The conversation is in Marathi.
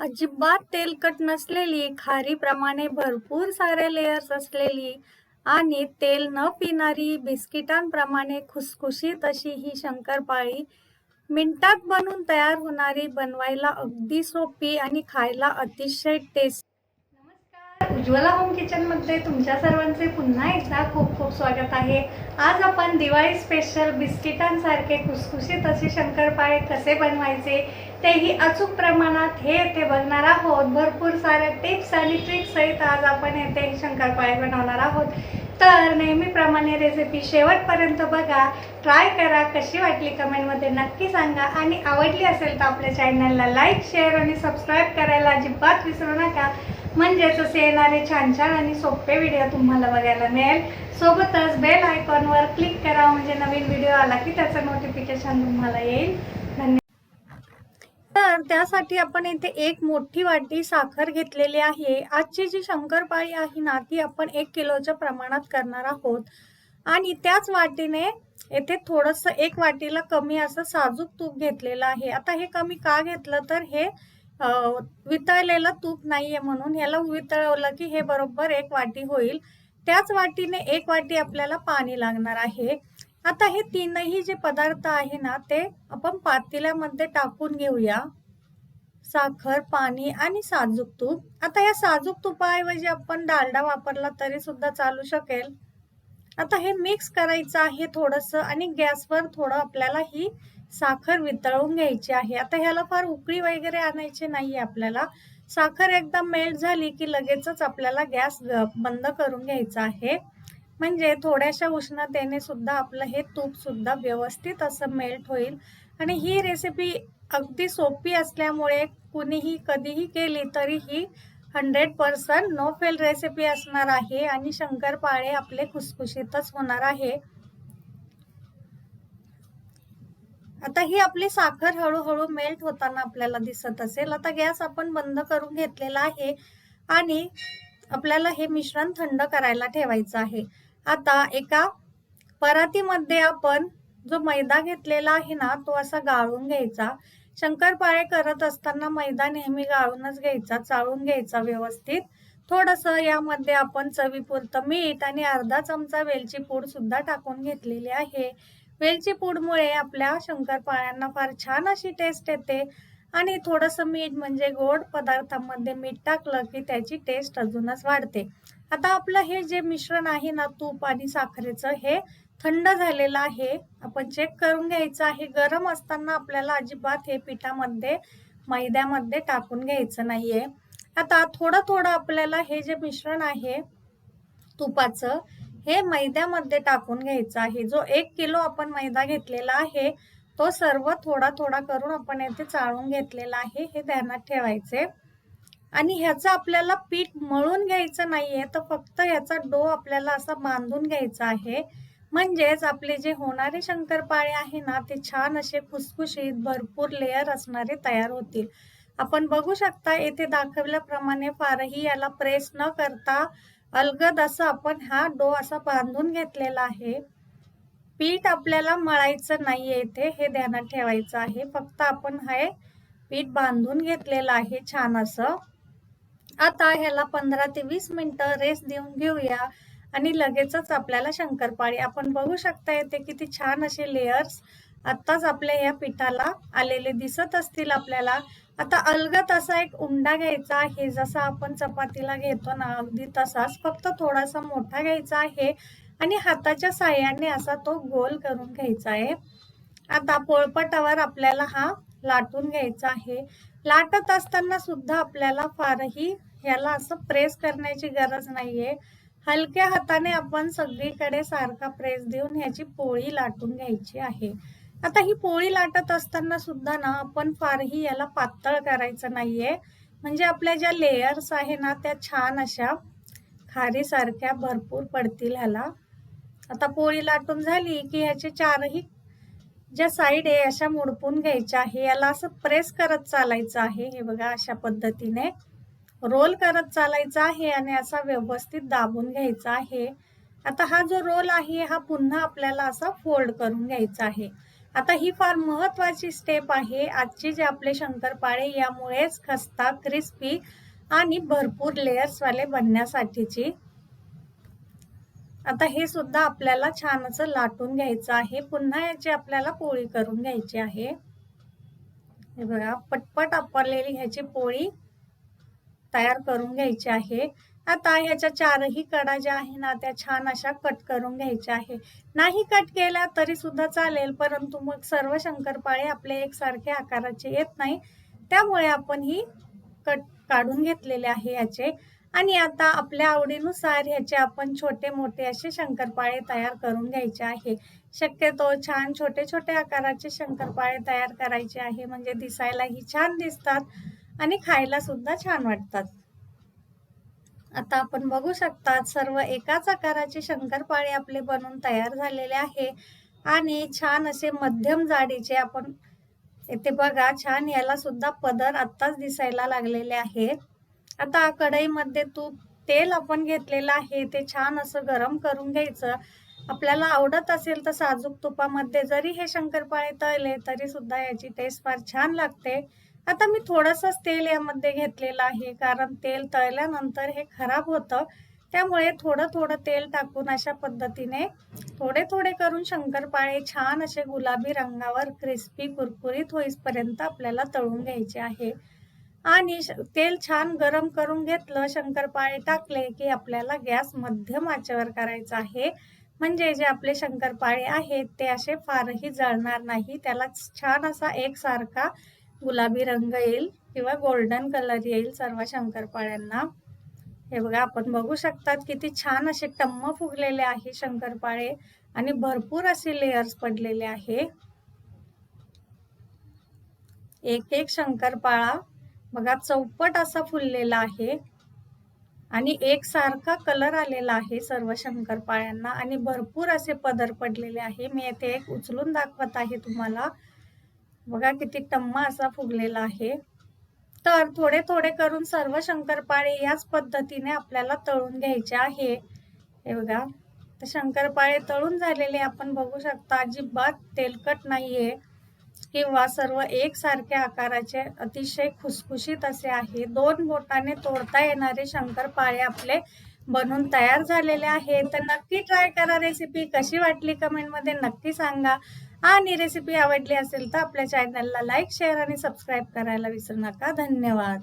अजिबात तेलकट नसलेली, खारीप्रमाणे भरपूर सारे लेयर्स असलेली आणि तेल न पिणारी, बिस्किटांप्रमाणे खुसखुशीत अशी ही शंकरपाळी मिनिटात बनून तयार होणारी, बनवायला अगदी सोपी आणि खायला अतिशय टेस्ट उज्ज्वला होम किचनमध्ये तुमच्या सर्वांचे पुन्हा एकदा खूप खूप स्वागत आहे. आज आपण दिवाळी स्पेशल बिस्किटांसारखे कुसकुशीत असे शंकरपाळे कसे बनवायचे तेही अचूक प्रमाणात हे येथे बघणार आहोत. भरपूर साऱ्या टिप्स आणि ट्रिक्स आहेत आज आपण येथे हे शंकरपाळे बनवणार आहोत. तर नेहमीप्रमाणे रेसिपी शेवटपर्यंत बघा. ट्राय करा. कशी वाटली कमेंटमध्ये नक्की सांगा. आणि आवडली असेल तर आपल्या चॅनलला लाईक शेअर आणि सबस्क्राईब करायला अजिबात विसरू नका. म्हणजेच असे येणारे छान छान आणि सोपे व्हिडिओ तुम्हाला बघायला मिळेल. सोबतच बेल आयकॉनवर क्लिक करा म्हणजे नवीन व्हिडिओ आला की त्याचं नोटिफिकेशन तुम्हाला येईल. धन्यवाद. तर त्यासाठी आपण इथे एक मोठी वाटी साखर घेतलेली आहे. आजची जी शंकरपाळी आहे ना ती आपण एक किलोच्या प्रमाणात करणार आहोत. आणि त्याच वाटीने येथे थोडंसं एक वाटीला कमी असं साजूक तूप घेतलेलं आहे. आता हे कमी का घेतलं तर हे वितळलेलं तूप नाहीये म्हणून ह्याला वितळवलं की हे बरोबर एक वाटी होईल. त्याच वाटीने एक वाटी आपल्याला पाणी लागणार आहे. आता हे तीनही जे पदार्थ आहे ना ते आपण पातेल्यामध्ये टाकून घेऊया. साखर पाणी आणि साजूक तूप. आता या साजूक तुपाऐवजी आपण डालडा वापरला तरी सुद्धा चालू शकेल. आता हे मिक्स करायचं आहे थोडस आणि गॅसवर थोडं आपल्याला ही साखर वितळून घ्यायची आहे. आता ह्याला फार उकळी वगैरे आणायची नाही आपल्याला. साखर एकदम मेल्ट झाली की लगेचच आपल्याला गॅस बंद करून घ्यायचा आहे. म्हणजे थोड्याशा उष्णतेने सुद्धा आपलं हे तूप सुद्धा व्यवस्थित असं मेल्ट होईल. आणि ही रेसिपी अगदी सोपी असल्यामुळे कुणीही कधीही केली तरी ही hundred percent no fail recipe असणार आहे. आणि शंकरपाळे आपले खुसखुशीतच होणार आहे. आता ही आपली साखर हळूहळू मेल्ट होताना आपल्याला दिसत असेल. आता गॅस आपण बंद करून घेतलेला आहे आणि आपल्याला हे मिश्रण थंड करायला ठेवायचं आहे. आता एका परातीमध्ये आपण जो मैदा घेतलेला आहे ना तो असा गाळून घ्यायचा. शंकरपाळे करत असताना मैदा नेहमी गाळूनच घ्यायचा चाळून घ्यायचा व्यवस्थित. थोडस यामध्ये आपण चवीपुरतं मीठ आणि अर्धा चमचा वेलची पूड सुद्धा टाकून घेतलेली आहे. वेलची पूडमुळे आपल्या शंकरपाळ्यांना फार छान अशी टेस्ट येते. आणि थोडंसं मीठ म्हणजे गोड पदार्थांमध्ये मीठ टाकलं की त्याची टेस्ट अजूनच वाढते. आता आपलं हे जे मिश्रण आहे ना तूप आणि साखरेचं हे थंड झालेलं आहे. आपण चेक करून घ्यायचं आहे. गरम असताना आपल्याला अजिबात हे पिठामध्ये मैद्यामध्ये टाकून घ्यायचं नाहीये. आता थोडं थोडं आपल्याला हे जे मिश्रण आहे तुपाचं हे मैद्यामध्ये टाकून घ्यायचं आहे. जो एक किलो आपण मैदा घेतलेला आहे तो सर्व थोडा थोडा करून आपण येथे चाळून घेतलेला आहे हे ध्यानात ठेवायचे. आणि ह्याचं आपल्याला पीठ मळून घ्यायचं नाहीये तर फक्त ह्याचा डो आपल्याला असा बांधून घ्यायचा आहे. म्हणजेच आपले जे होणारे शंकरपाळे आहे ना ते छान असे खुसखुशीत भरपूर लेयर असणारे तयार होतील. आपण बघू शकता येथे दाखवल्याप्रमाणे फारही याला प्रेस न करता अलगद असं आपण हा डो असा बांधून घेतलेला आहे. पीठ आपल्याला मळायचं नाहीये इथे हे ध्यानात ठेवायचं आहे. फक्त आपण हे पीठ बांधून घेतलेलं आहे छान असं. आता ह्याला पंधरा ते वीस मिनिटं रेस्ट देऊन घेऊया. आणि लगेचच आपल्याला शंकरपाळी. आपण बघू शकता येते किती छान असे लेयर्स आत्ताच आपल्या या पिठाला आलेले दिसत असतील आपल्याला. आता अलगत असा एक उंडा घ्यायचा आहे जसा आपण चपातीला घेतो ना अगदी तसाच फक्त थोडासा मोठा घ्यायचा आहे आणि हाताच्या साह्याने असा तो गोल करून घ्यायचा आहे. आता पोळपटावर आपल्याला हा लाटून घ्यायचा आहे. लाटत असताना सुद्धा आपल्याला फारही ह्याला असं प्रेस करण्याची गरज नाहीये. हलक्या हाताने आपण सगळीकडे सारखा प्रेस देऊन ह्याची पोळी लाटून घ्यायची आहे. आता ही पोळी लाटत असताना सुद्धा ना आपण फारही याला पातळ करायचं नाहीये. म्हणजे आपल्या ज्या लेयर्स आहे ना त्या छान अशा खारीसारख्या भरपूर पडतील ह्याला. आता पोळी लाटून झाली की ह्याचे चारही ज्या साईड आहे अशा मुडपून घ्यायच्या आहे. याला असं प्रेस करत चालायचं आहे हे बघा अशा पद्धतीने. रोल करत चालायचा आहे आणि असा व्यवस्थित दाबून घ्यायचा आहे. आता हा जो रोल आहे हा पुन्हा आपल्याला असा फोल्ड करून घ्यायचा आहे. आता ही फार महत्वाची स्टेप आहे. आजचे जे आपले शंकरपाळे यामुळेच खस्ता क्रिस्पी आणि भरपूर लेयर्स वाले बनण्यासाठीची. आता हे सुद्धा आपल्याला छान असं लाटून घ्यायचं आहे. पुन्हा याची आपल्याला पोळी करून घ्यायची आहे. हे बघा पटपट आपरलेली ह्याची पोळी तयार करून घ्यायची आहे. आता ह्याच्या चारही कडा ज्या आहे ना त्या छान अशा कट करून घ्यायच्या आहे. नाही कट केल्या तरी सुद्धा चालेल परंतु मग सर्व शंकरपाळे आपले एकसारखे आकाराचे येत नाही. त्यामुळे आपण ही कट काढून घेतलेले आहे ह्याचे आणि आता आपल्या आवडीनुसार ह्याचे आपण छोटे मोठे असे शंकरपाळे तयार करून घ्यायचे आहे. शक्यतो छान छोटे छोटे आकाराचे शंकरपाळे तयार करायचे आहे म्हणजे दिसायलाही छान दिसतात आणि खायला सुद्धा छान वाटतात. आता आपण बघू शकतात सर्व एकाच आकाराचे शंकरपाळे आपले बनून तयार झालेले आहे. आणि छान असे मध्यम जाडीचे आपण येथे बघा छान याला सुद्धा पदर आत्ताच दिसायला लागलेले आहे. आता कढईमध्ये तूप तेल आपण घेतलेलं आहे ते छान असं गरम करून घ्यायचं. आपल्याला आवडत असेल तर साजूक तुपामध्ये जरी हे शंकरपाळे तळले तरी सुद्धा याची टेस्ट फार छान लागते. आता मी थोडंसंच तेल यामध्ये घेतलेलं आहे कारण तेल तळल्यानंतर हे खराब होतं. त्यामुळे थोडं थोडं तेल टाकून अशा पद्धतीने थोडे थोडे करून शंकरपाळे छान असे गुलाबी रंगावर क्रिस्पी कुरकुरीत होईपर्यंत आपल्याला तळून घ्यायचे आहे. आणि तेल छान गरम करून घेतलं शंकरपाळे टाकले की आपल्याला गॅस मध्यम आचेवर करायचा आहे. म्हणजे जे आपले शंकरपाळे आहेत ते असे फारही जळणार नाही. त्याला छान असा एकसारखा गुलाबी रंग येईल किंवा गोल्डन कलर येईल सर्व शंकरपाळ्यांना. हे बघा आपण बघू शकतात किती छान असे टम्म फुगलेले आहे शंकरपाळे आणि भरपूर असे लेयर्स पडलेले आहे. एक एक शंकरपाळा बघा चौपट असा फुललेला आहे आणि एक सारखा कलर आलेला आहे सर्व शंकरपाळ्यांना आणि भरपूर असे पदर पडलेले आहे. मी येथे एक उचलून दाखवत आहे तुम्हाला. बघा किती टम्मा असा फुगलेला आहे. तर थोडे थोडे करून सर्व शंकरपाळे याच पद्धतीने आपल्याला तळून घ्यायचे आहे. हे बघा तर शंकरपाळे तळून झालेले आपण बघू शकता अजिबात तेलकट नाहीये किंवा सर्व एकसारख्या आकाराचे अतिशय खुसखुशीत असे आहे. दोन बोटाने तोडता येणारे शंकरपाळे आपले बनून तयार झालेले आहे तर नक्की ट्राय करा रेसिपी कशी वाटली कमेंटमध्ये नक्की सांगा. आणि रेसिपी आवडली असेल तर आपल्या चॅनलला लाईक शेअर आणि सबस्क्राईब करायला विसरू नका. धन्यवाद.